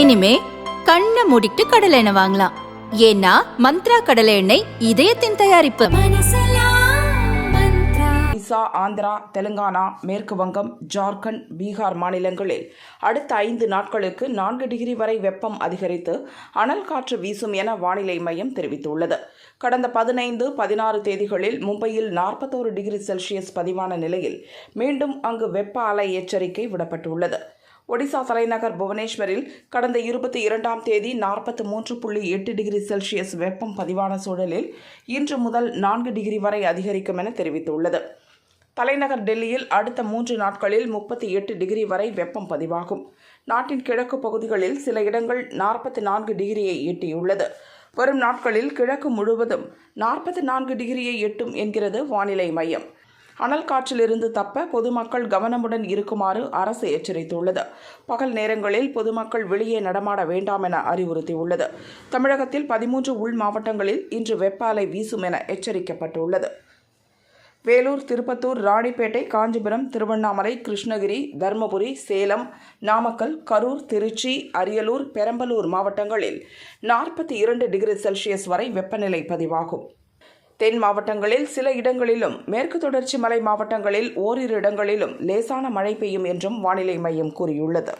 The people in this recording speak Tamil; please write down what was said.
இனிமே கண்ணை மூடிட்டு கடலை எண்ணெய் வாங்கலாம். ஏன்னா மந்த்ரா கடலை எண்ணெய் இதயத்தின் தயாரிப்பு. ஒடிசா ஆந்திரா தெலுங்கானா மேற்கு வங்கம் ஜார்க்கண்ட் பீகார் மாநிலங்களில் அடுத்த ஐந்து நாட்களுக்கு நான்கு டிகிரி வரை வெப்பம் அதிகரித்து அனல் காற்று வீசும் என வானிலை மையம் தெரிவித்துள்ளது. கடந்த பதினைந்து பதினாறு தேதிகளில் மும்பையில் நாற்பத்தோரு டிகிரி செல்சியஸ் பதிவான நிலையில் மீண்டும் அங்கு வெப்ப அலை எச்சரிக்கை விடப்பட்டுள்ளது. ஒடிசா தலைநகர் புவனேஸ்வரில் கடந்த இருபத்தி இரண்டாம் தேதி நாற்பத்தி மூன்று புள்ளி எட்டு டிகிரி செல்சியஸ் வெப்பம் பதிவான சூழலில் இன்று முதல் நான்கு டிகிரி வரை அதிகரிக்கும் என தெரிவித்துள்ளது. தலைநகர் டெல்லியில் அடுத்த மூன்று நாட்களில் முப்பத்தி எட்டு டிகிரி வரை வெப்பம் பதிவாகும். நாட்டின் கிழக்கு பகுதிகளில் சில இடங்கள் நாற்பத்தி நான்கு டிகிரியை எட்டியுள்ளது. வரும் நாட்களில் கிழக்கு முழுவதும் நாற்பத்தி நான்கு டிகிரியை எட்டும் என்கிறது வானிலை மையம். அனல் காற்றிலிருந்து தப்ப பொதுமக்கள் கவனமுடன் இருக்குமாறு அரசு எச்சரித்துள்ளது. பகல் நேரங்களில் பொதுமக்கள் வெளியே நடமாட வேண்டாம் என அறிவுறுத்தியுள்ளது. தமிழகத்தில் பதிமூன்று உள் மாவட்டங்களில் இன்று வெப்ப அலை வீசும் என எச்சரிக்கப்பட்டுள்ளது. வேலூர் திருப்பத்தூர் ராணிப்பேட்டை காஞ்சிபுரம் திருவண்ணாமலை கிருஷ்ணகிரி தருமபுரி சேலம் நாமக்கல் கரூர் திருச்சி அரியலூர் பெரம்பலூர் மாவட்டங்களில் நாற்பத்தி இரண்டு டிகிரி செல்சியஸ் வரை வெப்பநிலை பதிவாகும். தென் மாவட்டங்களில் சில இடங்களிலும் மேற்கு தொடர்ச்சி மலை மாவட்டங்களில் ஓரிரு இடங்களிலும் லேசான மழை பெய்யும் என்றும் வானிலை மையம் கூறியுள்ளது.